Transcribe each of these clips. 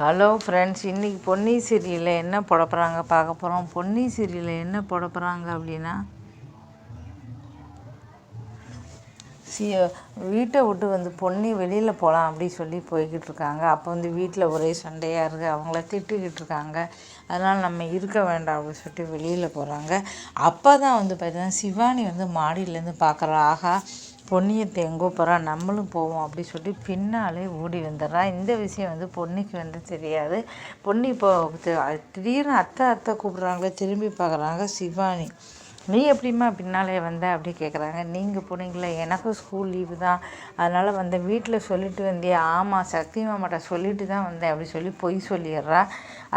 Hello friends இன்றைக்கி பொன்னி சீரியலில் என்ன புடப்புறாங்க பார்க்க போகிறோம் பொன்னி சீரியலில் என்ன புடப்புறாங்க அப்படின்னா சி வீட்டை விட்டு வந்து பொன்னி வெளியில் போகலாம் அப்படி சொல்லி போய்கிட்டு இருக்காங்க. அப்போ வந்து வீட்டில் ஒரே சண்டையாக இருக்குது அவங்கள திட்டுக்கிட்டு இருக்காங்க. அதனால் நம்ம இருக்க வேண்டாம் அப்படின்னு சொல்லிட்டு வெளியில் போகிறாங்க அப்போ தான் வந்து பார்த்தீங்கன்னா சிவானி வந்து மாடியிலேருந்து பார்க்குறா ஆகா பொன்னியத்தை எங்கோ போகிறா நம்மளும் போவோம் அப்படி சொல்லி பின்னாலே ஓடி வந்துடுறா. இந்த விஷயம் வந்து பொன்னிக்கு வந்து தெரியாது. பொன்னி இப்போ திடீர்னு அத்தை அத்தை கூப்பிட்றாங்களே திரும்பி பார்க்குறாங்க சிவானி. நீ எப்படிம்மா பின்னாலே வந்த அப்படி கேட்குறாங்க நீங்கள் போனீங்களே எனக்கும் ஸ்கூல் லீவு தான். அதனால் வந்த வீட்டில் சொல்லிட்டு வந்தியா. ஆமாம் சக்தி மாமாட்ட சொல்லிட்டு தான் வந்தேன். அப்படி சொல்லி பொய் சொல்லிடுறா.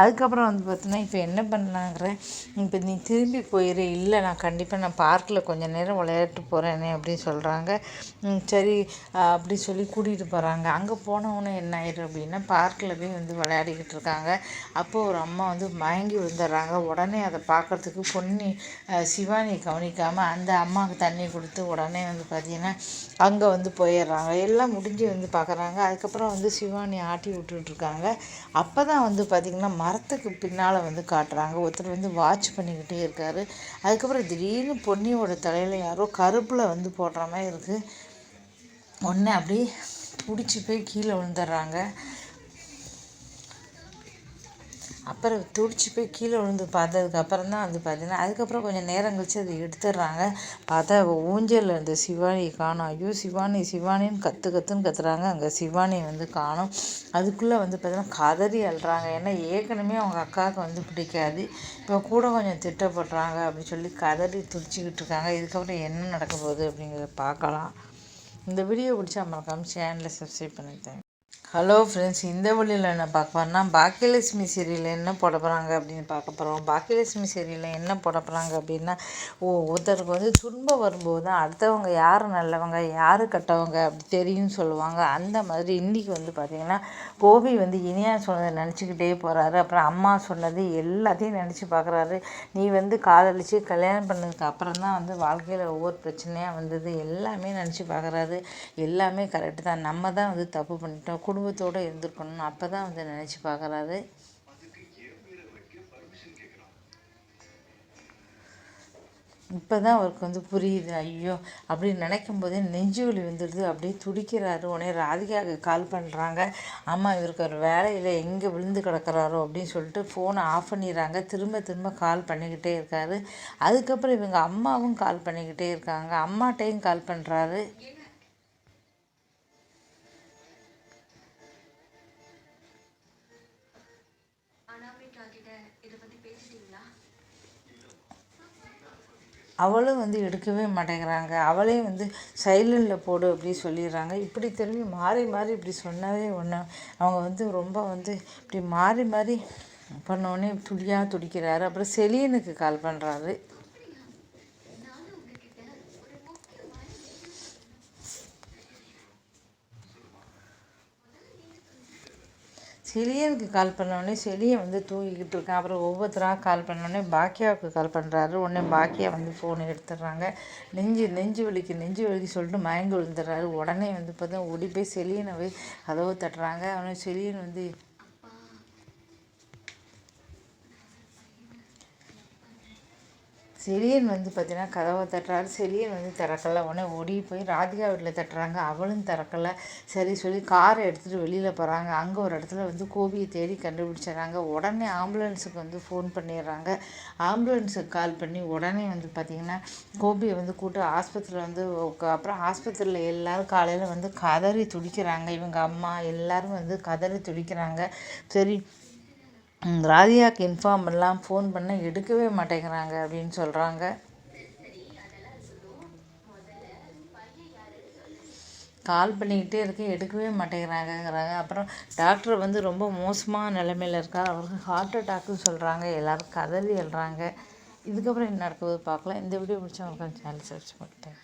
அதுக்கப்புறம் வந்து பார்த்தீங்கன்னா இப்போ என்ன பண்ணலாங்கிற? இப்போ நீ திரும்பி போயிடு இல்லை நான் கண்டிப்பாக நான் பார்க்கில் கொஞ்சம் நேரம் விளையாட்டு போகிறேனே அப்படின்னு சொல்கிறாங்க சரி அப்படி சொல்லி கூட்டிகிட்டு போகிறாங்க அங்கே போனவொன்னே என்ன ஆயிடும் அப்படின்னா பார்க்கில் போய் வந்து விளையாடிக்கிட்டு இருக்காங்க. அப்போது ஒரு அம்மா வந்து மயங்கி விழுந்துடுறாங்க. உடனே அதை பார்க்குறதுக்கு பொன்னி சிவா சிவானி கவனிக்காமல் அந்த அம்மாவுக்கு தண்ணி கொடுத்து உடனே வந்து பார்த்திங்கன்னா அங்கே வந்து போயிடுறாங்க. எல்லாம் முடிஞ்சு வந்து பார்க்குறாங்க அதுக்கப்புறம் வந்து சிவானி ஆட்டி விட்டுட்ருக்காங்க அப்போ தான் வந்து பார்த்திங்கன்னா மரத்துக்கு பின்னால் வந்து காட்டுறாங்க. ஒருத்தர் வந்து வாட்ச் பண்ணிக்கிட்டே இருக்கார். அதுக்கப்புறம் திடீர்னு பொன்னியோட தலையில் யாரோ கருப்பில் வந்து போடுற மாதிரி இருக்குது ஒன்று அப்படியே பிடிச்சி போய் கீழே விழுந்துடுறாங்க. அப்புறம் துடிச்சு போய் கீழே விழுந்து பார்த்ததுக்கு அப்புறம் தான் வந்து பார்த்தீங்கன்னா அதுக்கப்புறம் கொஞ்சம் நேரம் கழிச்சு அதை எடுத்துடுறாங்க. பார்த்தா ஊஞ்சலில் இருந்த சிவானி காணும். ஐயோ சிவானி சிவானின்னு கற்று கற்றுன்னு கத்துறாங்க. அங்கே சிவானி வந்து காணும். அதுக்குள்ளே வந்து பார்த்தீங்கன்னா கதறி அழுறாங்க. ஏன்னா ஏற்கனவே அவங்க அக்காவுக்கு வந்து பிடிக்காது. இப்போ கூட கொஞ்சம் திட்டப்படுறாங்க அப்படின்னு சொல்லி கதறி துடிச்சிக்கிட்டு இருக்காங்க. இதுக்கப்புறம் என்ன நடக்க போகுது அப்படிங்கிறத பார்க்கலாம். இந்த வீடியோ பிடிச்சா மறக்காமல் சேனலை சப்ஸ்கிரைப் பண்ணித்தேன் ஹலோ ஃப்ரெண்ட்ஸ் இந்த வழியில் என்ன பார்க்க போகிறோம்னா பாக்கியலட்சுமி சீரியலில் என்ன போட போகிறாங்க அப்படின்னு பார்க்க போகிறோம் பாக்கியலட்சுமி சீரியலில் என்ன போட போகிறாங்க அப்படின்னா ஓ ஒருத்தருக்கு வந்து துன்பம் வரும்போது தான் அடுத்தவங்க யார் நல்லவங்க யார் கெட்டவங்க அப்படி தெரியும்னு சொல்லுவாங்க. அந்த மாதிரி இன்றைக்கி வந்து பார்த்திங்கன்னா கோபி வந்து இனியா சொன்னதை நினச்சிக்கிட்டே போகிறாரு அப்புறம் அம்மா சொன்னது எல்லாத்தையும் நினச்சி பார்க்குறாரு நீ வந்து காதலித்து கல்யாணம் பண்ணதுக்கு அப்புறம் தான் வந்து வாழ்க்கையில் ஒவ்வொரு பிரச்சனையாக வந்தது எல்லாமே நினச்சி பார்க்குறாரு எல்லாமே கரெக்டு தான். நம்ம தான் வந்து தப்பு பண்ணிட்டோம். குடும்ப குடும்பத்தோடு இருந்திருக்கணும் அப்போ தான் வந்து நினச்சி பார்க்குறாரு. இப்போ தான் அவருக்கு வந்து புரியுது ஐயோ அப்படின்னு நினைக்கும் போதே நெஞ்சு வலி வந்துடுது. அப்படியே துடிக்கிறாரு. உடனே ராதிகாவுக்கு கால் பண்ணுறாங்க அம்மா இவருக்கு ஒரு வேலையில் எங்கே விழுந்து கிடக்கிறாரோ அப்படின்னு சொல்லிட்டு ஃபோனை ஆஃப் பண்ணிடுறாங்க. திரும்ப திரும்ப கால் பண்ணிக்கிட்டே இருக்காரு. அதுக்கப்புறம் இவங்க அம்மாவும் கால் பண்ணிக்கிட்டே இருக்காங்க. அம்மாட்டையும் கால் பண்ணுறாரு அவளும் வந்து எடுக்கவே மாட்டேங்கிறாங்க. அவளே வந்து சைலண்டில் போடு அப்படி சொல்லிடுறாங்க. இப்படி திரும்பி மாறி மாறி இப்படி சொன்னாவே ஒன்று அவங்க வந்து ரொம்ப வந்து இப்படி மாறி மாறி பண்ணோடனே துடியாக துடிக்கிறாரு. அப்புறம் செலியனுக்கு கால் பண்ணுறாரு சிலியனுக்கு கால் பண்ணோடனே செடியை வந்து தூங்கிக்கிட்டு இருக்கேன். அப்புறம் ஒவ்வொருத்தராக கால் பண்ணோடனே பாக்கியாவுக்கு கால் பண்ணுறாரு உடனே பாக்கியா வந்து ஃபோனை எடுத்துடுறாங்க. நெஞ்சு நெஞ்சு வலிக்கு நெஞ்சு வலிக்கு சொல்லிட்டு மயங்கி விழுந்துடுறாரு. உடனே வந்து பார்த்தா ஓடி போய் செலியனை போய் கதவு தட்டுறாங்க. அவனை செலியன் வந்து செழியன் வந்து பார்த்தீங்கன்னா கதவை தட்டுறாரு. செழியன் வந்து திறக்கலை. உடனே ஓடி போய் ராதிகா வீட்டில் தட்டுறாங்க. அவளும் திறக்கலை. சரி சொல்லி காரை எடுத்துகிட்டு வெளியில் போகிறாங்க அங்கே ஒரு இடத்துல வந்து கோபியை தேடி கண்டுபிடிச்சிடுறாங்க. உடனே ஆம்புலன்ஸுக்கு வந்து ஃபோன் பண்ணிடுறாங்க. ஆம்புலன்ஸுக்கு கால் பண்ணி உடனே வந்து பார்த்திங்கன்னா கோபியை வந்து கூட்டு ஆஸ்பத்திரியில் வந்து அப்புறம் ஆஸ்பத்திரியில் எல்லோரும் காலையில் வந்து கதறி துடிக்கிறாங்க. இவங்க அம்மா எல்லோரும் வந்து கதறி துடிக்கிறாங்க. சரி ராதியாவுக்கு இன்ஃபார்ம் பண்ணலாம் ஃபோன் பண்ண எடுக்கவே மாட்டேங்கிறாங்க அப்படின்னு சொல்கிறாங்க கால் பண்ணிக்கிட்டே இருக்கேன் எடுக்கவே மாட்டேங்கிறாங்கங்கிறாங்க. அப்புறம் டாக்டர் வந்து ரொம்ப மோசமான நிலைமையில் இருக்கார் அவருக்கு ஹார்ட் அட்டாக்குன்னு சொல்கிறாங்க எல்லோரும் கதறி எழுறாங்க. இதுக்கப்புறம் என்ன நடக்குது பார்க்கலாம். இந்த வீடியோ பிடிச்சவங்களுக்கு சேனல் சப்ஸ்கிரைப் பண்ணிட்டேன்